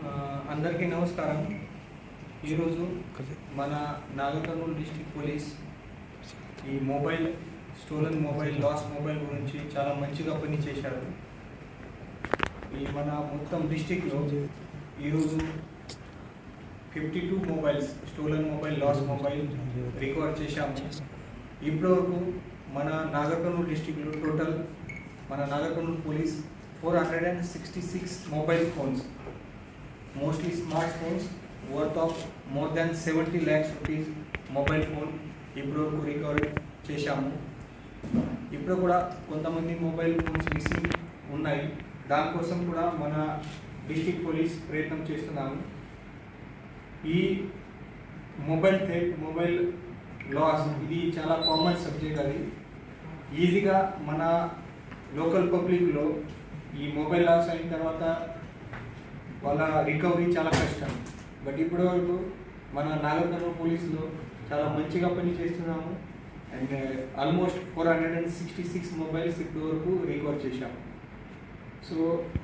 ఆ, అందరికీ నమస్కారం ఈరోజు మన నాగర్కర్నూలు డిస్టిక్ పోలీస్ ఈ mobile stolen mobile lost mobile గురించి చాలా మంచిగా పని చేశారు ఈ మన మొత్తం డిస్టిక్లో ఈరోజు fifty two mobiles stolen mobile lost mobile recover చేశాము. ఇప్పటివరకు మన నాగర్కర్నూలు డిస్టిక్లో టోటల్ మన Nagarkurnool police four hundred and sixty six mobile phones mostly smart phones worth of more than seventy lakhs rupees mobile phone ఇప్పటివరకు రికవరీ చేశాము. ఇప్పుడు కూడా కొంతమంది మొబైల్ ఫోన్స్ మిస్సింగ్ ఉన్నాయి. దానికోసం కూడా మన డిస్ట్రిక్ట్ పోలీస్ ప్రయత్నం చేస్తున్నాము. ఈ మొబైల్ థెట్ మొబైల్ లాస్ ఇది చాలా కామన్ సబ్జెక్ట్ అది. ఈజీగా మన లోకల్ పబ్లిక్లో ఈ మొబైల్ లాస్ అయిన తర్వాత వాళ్ళ రికవరీ చాలా కష్టం. బట్ ఇప్పటి వరకు మన నాగర్కర్నూలు పోలీసులో చాలా మంచిగా పని చేస్తున్నాము. And almost four hundred and sixty six mobiles ఇప్పటి వరకు రికవర్ చేశాము. సో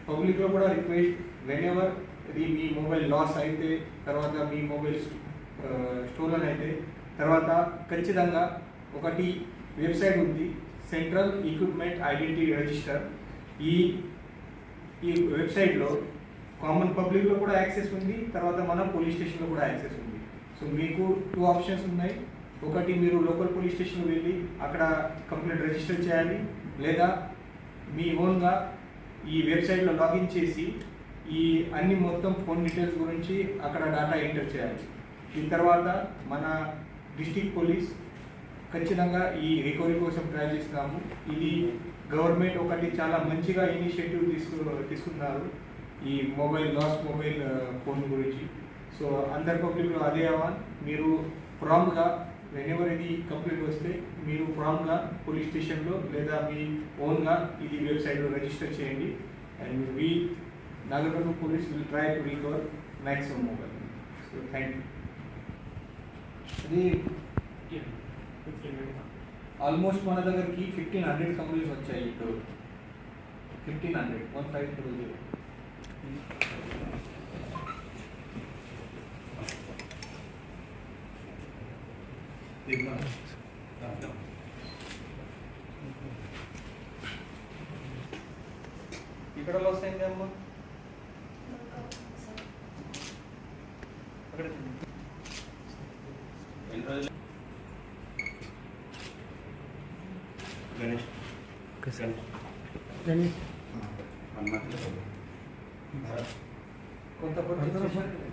పబ్లిక్లో కూడా రిక్వెస్ట్ వెన్ ఎవర్ ఇది మీ మొబైల్ లాస్ అయితే తర్వాత మీ మొబైల్ స్టోలన్ అయితే తర్వాత ఖచ్చితంగా ఒకటి వెబ్సైట్ ఉంది సెంట్రల్ ఎక్విప్మెంట్ ఐడెంటిటీ రిజిస్టర్. ఈ ఈ వెబ్సైట్లో కామన్ పబ్లిక్లో కూడా యాక్సెస్ ఉంది తర్వాత మన పోలీస్ స్టేషన్లో కూడా యాక్సెస్ ఉంది. సో మీకు టూ ఆప్షన్స్ ఉన్నాయి. ఒకటి మీరు లోకల్ పోలీస్ స్టేషన్ వెళ్ళి అక్కడ కంప్లైంట్ రిజిస్టర్ చేయాలి లేదా మీ ఓన్గా ఈ వెబ్సైట్లో లాగిన్ చేసి ఈ అన్ని మొత్తం ఫోన్ డీటెయిల్స్ గురించి అక్కడ డేటా ఎంటర్ చేయాలి. దీని తర్వాత మన డిస్టిక్ పోలీస్ ఖచ్చితంగా ఈ రికవరీ కోసం ట్రై చేస్తున్నాము ఇది గవర్నమెంట్ ఒకటి చాలా మంచిగా ఇనిషియేటివ్ తీసుకు తీసుకున్నారు ఈ మొబైల్ లాస్ట్ మొబైల్ ఫోన్ గురించి. సో అందరి పబ్లిక్లో అదే అవాన్ మీరు ప్రాంప్గా వెనెవర్ ఇది కంప్లీట్ వస్తే మీరు ప్రాంప్గా పోలీస్ స్టేషన్లో లేదా మీ ఓన్గా ఇది వెబ్సైట్లో రిజిస్టర్ చేయండి. And we Nagarkurnool police will try to recover maximum mobile so thank you ఇది ఆల్మోస్ట్ మన దగ్గరికి ఫిఫ్టీన్ హండ్రెడ్ కంపెనీస్ వచ్చాయి ఇప్పుడు. Fifteen hundred one five two zero ఇక్కడ లాస్ అయింది అమ్మా అక్కడ. గణేష్. గణేష్. హనుమంతుడు ¿Cuántas puertas? ¿Cuántas?